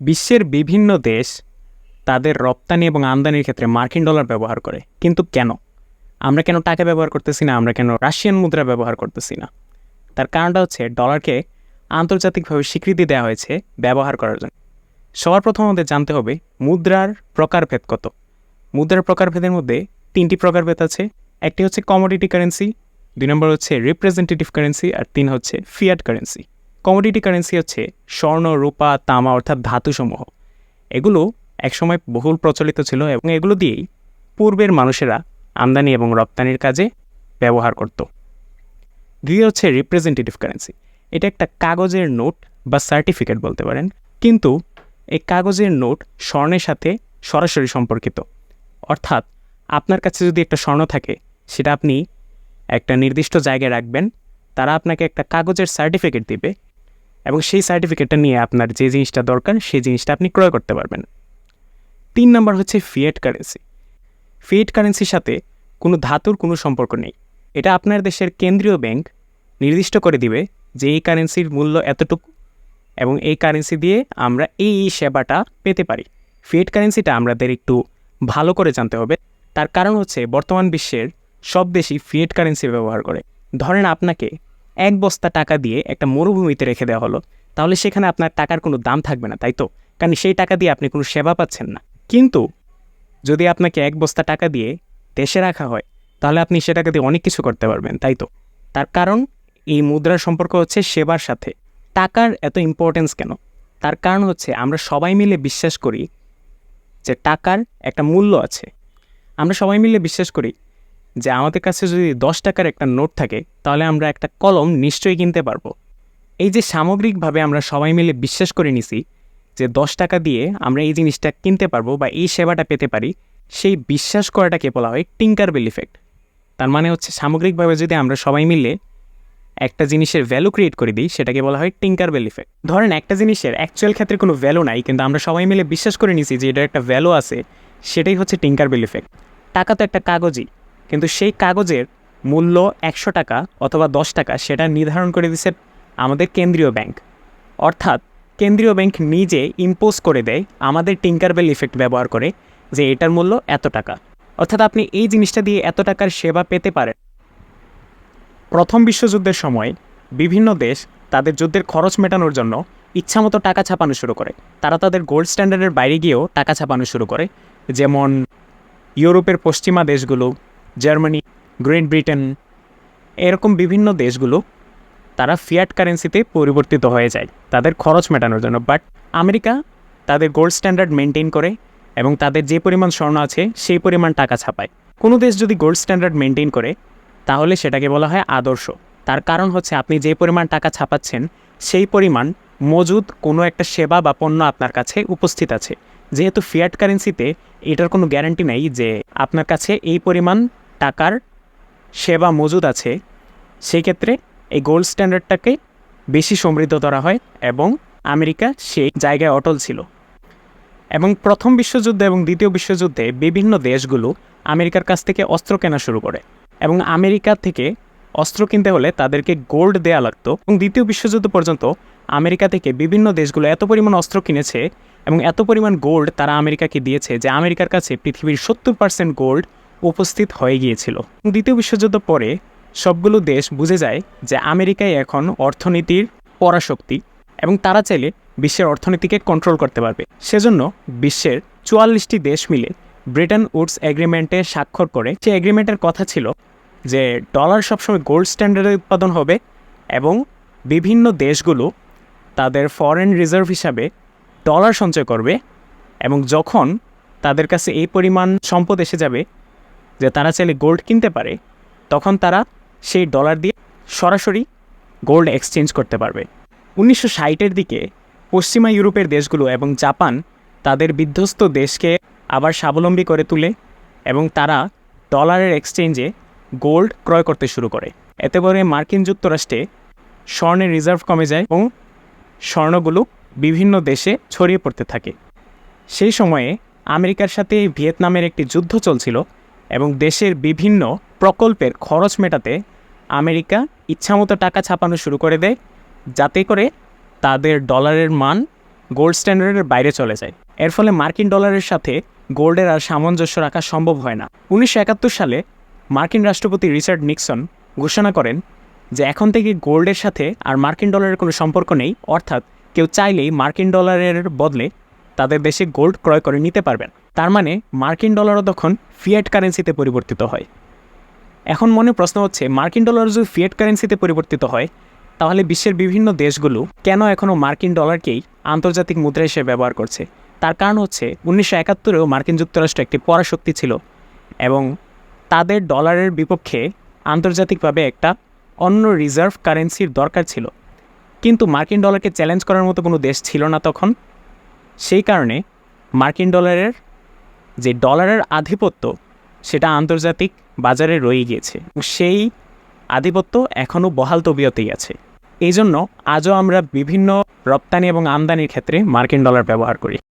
বিশ্বের বিভিন্ন দেশ তাদের রপ্তানি এবং আমদানির ক্ষেত্রে মার্কিন ডলার ব্যবহার করে। কিন্তু কেন? আমরা কেন টাকা ব্যবহার করতেছি না? আমরা কেন রাশিয়ান মুদ্রা ব্যবহার করতেছি না? তার কারণটা হচ্ছে ডলারকে আন্তর্জাতিকভাবে স্বীকৃতি দেওয়া হয়েছে ব্যবহার করার জন্য। সবার প্রথম আমাদের জানতে হবে, মুদ্রার প্রকারভেদ কত? মুদ্রার প্রকারভেদের মধ্যে তিনটি প্রকারভেদ আছে। একটি হচ্ছে কমোডিটি কারেন্সি দুই নম্বর হচ্ছে রিপ্রেজেন্টেটিভ কারেন্সি আর তিন হচ্ছে ফিয়াট কারেন্সি কমোডিটি কারেন্সি হচ্ছে স্বর্ণ, রূপা, তামা অর্থাৎ ধাতুসমূহ। এগুলো একসময় বহুল প্রচলিত ছিল এবং এগুলো দিয়েই পূর্বের মানুষেরা আমদানি এবং রপ্তানির কাজে ব্যবহার করত। দ্বিতীয় হচ্ছে রিপ্রেজেন্টেটিভ কারেন্সি এটা একটা কাগজের নোট বা সার্টিফিকেট বলতে পারেন। কিন্তু এই কাগজের নোট স্বর্ণের সাথে সরাসরি সম্পর্কিত। অর্থাৎ আপনার কাছে যদি একটা স্বর্ণ থাকে, সেটা আপনি একটা নির্দিষ্ট জায়গায় রাখবেন, তারা আপনাকে একটা কাগজের সার্টিফিকেট দিবে এবং সেই সার্টিফিকেটটা নিয়ে আপনার যে জিনিসটা দরকার, সেই জিনিসটা আপনি ক্রয় করতে পারবেন। তিন নম্বর হচ্ছে ফিয়েট কারেন্সি ফিয়েট কারেন্সির সাথে কোনো ধাতুর কোনো সম্পর্ক নেই। এটা আপনার দেশের কেন্দ্রীয় ব্যাংক নির্দিষ্ট করে দিবে যে এই কারেন্সির মূল্য এতটুকু এবং এই কারেন্সি দিয়ে আমরা এই এই সেবাটা পেতে পারি। ফিয়েট কারেন্সিটা আমাদের একটু ভালো করে জানতে হবে। তার কারণ হচ্ছে বর্তমান বিশ্বের সব দেশই ফিয়েট কারেন্সি ব্যবহার করে। ধরেন আপনাকে এক বস্তা টাকা দিয়ে একটা মরুভূমিতে রেখে দেওয়া হলো। তাহলে সেখানে আপনার টাকার কোনো দাম থাকবে না, তাই তো? কারণ সেই টাকা দিয়ে আপনি কোনো সেবা পাচ্ছেন না। কিন্তু যদি আপনাকে এক বস্তা টাকা দিয়ে দেশে রাখা হয়, তাহলে আপনি সে টাকা দিয়ে অনেক কিছু করতে পারবেন, তাই তো? তার কারণ এই মুদ্রার সম্পর্ক হচ্ছে সেবার সাথে। টাকার এত ইম্পর্টেন্স কেন? তার কারণ হচ্ছে আমরা সবাই মিলে বিশ্বাস করি যে টাকার একটা মূল্য আছে। আমরা সবাই মিলে বিশ্বাস করি যে আমাদের কাছে যদি দশ টাকার একটা নোট থাকে, তাহলে আমরা একটা কলম নিশ্চয়ই কিনতে পারব। এই যে সামগ্রিকভাবে আমরা সবাই মিলে বিশ্বাস করে নিছি যে দশ টাকা দিয়ে আমরা এই জিনিসটা কিনতে পারব বা এই সেবাটা পেতে পারি, সেই বিশ্বাস করাটাকে বলা হয় টিঙ্কার বেল ইফেক্ট। তার মানে হচ্ছে সামগ্রিকভাবে যদি আমরা সবাই মিলে একটা জিনিসের ভ্যালু ক্রিয়েট করে দিই, সেটাকে বলা হয় টিঙ্কার বেল ইফেক্ট। ধরেন একটা জিনিসের অ্যাকচুয়াল ক্ষেত্রে কোনো ভ্যালু নাই, কিন্তু আমরা সবাই মিলে বিশ্বাস করে নিছি যে এটার একটা ভ্যালু আছে, সেটাই হচ্ছে টিঙ্কার বেল ইফেক্ট। টাকা তো একটা কাগজই। কিন্তু সেই কাগজের মূল্য একশো টাকা অথবা দশ টাকা সেটা নির্ধারণ করে দিচ্ছে আমাদের কেন্দ্রীয় ব্যাংক। অর্থাৎ কেন্দ্রীয় ব্যাংক নিজে ইম্পোজ করে দেয় আমাদের টিঙ্কারবেল ইফেক্ট ব্যবহার করে যে এটার মূল্য এত টাকা। অর্থাৎ আপনি এই জিনিসটা দিয়ে এত টাকার সেবা পেতে পারেন। প্রথম বিশ্বযুদ্ধের সময় বিভিন্ন দেশ তাদের যুদ্ধের খরচ মেটানোর জন্য ইচ্ছামতো টাকা ছাপানো শুরু করে। তারা তাদের গোল্ড স্ট্যান্ডার্ডের বাইরে গিয়েও টাকা ছাপানো শুরু করে। যেমন ইউরোপের পশ্চিমা দেশগুলো জার্মানি গ্রেট ব্রিটেন এরকম বিভিন্ন দেশগুলো তারা ফিয়াট কারেন্সিতে পরিবর্তিত হয়ে যায়, তাদের খরচ মেটানোর জন্য। বাট আমেরিকা তাদের গোল্ড স্ট্যান্ডার্ড মেনটেন করে এবং তাদের যে পরিমাণ স্বর্ণ আছে সেই পরিমাণ টাকা ছাপায়। কোনো দেশ যদি গোল্ড স্ট্যান্ডার্ড মেনটেন করে, তাহলে সেটাকে বলা হয় আদর্শ। তার কারণ হচ্ছে আপনি যে পরিমাণ টাকা ছাপাচ্ছেন, সেই পরিমাণ মজুদ কোনো একটা সেবা বা পণ্য আপনার কাছে উপস্থিত আছে। যেহেতু ফিয়াট কারেন্সিতে এটার কোনো গ্যারান্টি নেই যে আপনার কাছে এই পরিমাণ টাকার সেবা মজুদ আছে সেই ক্ষেত্রে এই গোল্ড স্ট্যান্ডার্ডটাকে বেশি সমৃদ্ধ করা হয় এবং আমেরিকা সেই জায়গায় অটল ছিল। এবং প্রথম বিশ্বযুদ্ধ এবং দ্বিতীয় বিশ্বযুদ্ধে বিভিন্ন দেশগুলো আমেরিকার কাছ থেকে অস্ত্র কেনা শুরু করে এবং আমেরিকা থেকে অস্ত্র কিনতে হলে তাদেরকে গোল্ড দেয়া লাগতো এবং দ্বিতীয় বিশ্বযুদ্ধ পর্যন্ত আমেরিকা থেকে বিভিন্ন দেশগুলো এত পরিমাণ অস্ত্র কিনেছে এবং এত পরিমাণ গোল্ড তারা আমেরিকাকে দিয়েছে যে আমেরিকার কাছে পৃথিবীর সত্তর পার্সেন্ট গোল্ড উপস্থিত হয়ে গিয়েছিল। দ্বিতীয় বিশ্বযুদ্ধ পরে সবগুলো দেশ বুঝে যায় যে আমেরিকায় এখন অর্থনীতির পরাশক্তি এবং তারা চাইলে বিশ্বের অর্থনীতিকে কন্ট্রোল করতে পারবে। সেজন্য বিশ্বের চুয়াল্লিশটি দেশ মিলে ব্রিটেন উডস এগ্রিমেন্টে স্বাক্ষর করে। সেই এগ্রিমেন্টের কথা ছিল যে ডলার সবসময় গোল্ড স্ট্যান্ডার্ডে উৎপাদন হবে এবং বিভিন্ন দেশগুলো তাদের ফরেন রিজার্ভ হিসাবে ডলার সঞ্চয় করবে এবং যখন তাদের কাছে এই পরিমাণ সম্পদ এসে যাবে যে তারা চাইলে গোল্ড কিনতে পারে, তখন তারা সেই ডলার দিয়ে সরাসরি গোল্ড এক্সচেঞ্জ করতে পারবে। উনিশশো ষাটের দিকে পশ্চিমা ইউরোপের দেশগুলো এবং জাপান তাদের বিধ্বস্ত দেশকে আবার স্বাবলম্বী করে তুলে এবং তারা ডলারের এক্সচেঞ্জে গোল্ড ক্রয় করতে শুরু করে। এতে করে মার্কিন যুক্তরাষ্ট্রে স্বর্ণের রিজার্ভ কমে যায় এবং স্বর্ণগুলো বিভিন্ন দেশে ছড়িয়ে পড়তে থাকে। সেই সময়ে আমেরিকার সাথে ভিয়েতনামের একটি যুদ্ধ চলছিল। এবং দেশের বিভিন্ন প্রকল্পের খরচ মেটাতে আমেরিকা ইচ্ছামতো টাকা ছাপানো শুরু করে দেয়, যাতে করে তাদের ডলারের মান গোল্ড স্ট্যান্ডার্ডের বাইরে চলে যায়। এর ফলে মার্কিন ডলারের সাথে গোল্ডের আর সামঞ্জস্য রাখা সম্ভব হয় না। উনিশশো একাত্তর সালে মার্কিন রাষ্ট্রপতি রিচার্ড নিক্সন ঘোষণা করেন যে এখন থেকে গোল্ডের সাথে আর মার্কিন ডলারের কোনো সম্পর্ক নেই, অর্থাৎ কেউ চাইলেই মার্কিন ডলারের বদলে তাদের দেশে গোল্ড ক্রয় করে নিতে পারবেন। তার মানে মার্কিন ডলারও তখন ফিয়েট কারেন্সিতে পরিবর্তিত হয়। এখন মনে প্রশ্ন হচ্ছে, মার্কিন ডলার যদি ফিয়েট কারেন্সিতে পরিবর্তিত হয়, তাহলে বিশ্বের বিভিন্ন দেশগুলো কেন এখনও মার্কিন ডলারকেই আন্তর্জাতিক মুদ্রা হিসেবে ব্যবহার করছে? তার কারণ হচ্ছে উনিশশো একাত্তরেও মার্কিন যুক্তরাষ্ট্র একটি পরাশক্তি ছিল এবং তাদের ডলারের বিপক্ষে আন্তর্জাতিকভাবে একটা অন্য রিজার্ভ কারেন্সির দরকার ছিল। কিন্তু মার্কিন ডলারকে চ্যালেঞ্জ করার মতো কোনো দেশ ছিল না তখন। সেই কারণে মার্কিন ডলারের যে ডলারের আধিপত্য, সেটা আন্তর্জাতিক বাজারে রয়ে গিয়েছে। সেই আধিপত্য এখনও বহাল তবিয়তেই আছে। এই জন্য আজও আমরা বিভিন্ন রপ্তানি এবং আমদানির ক্ষেত্রে মার্কিন ডলার ব্যবহার করি।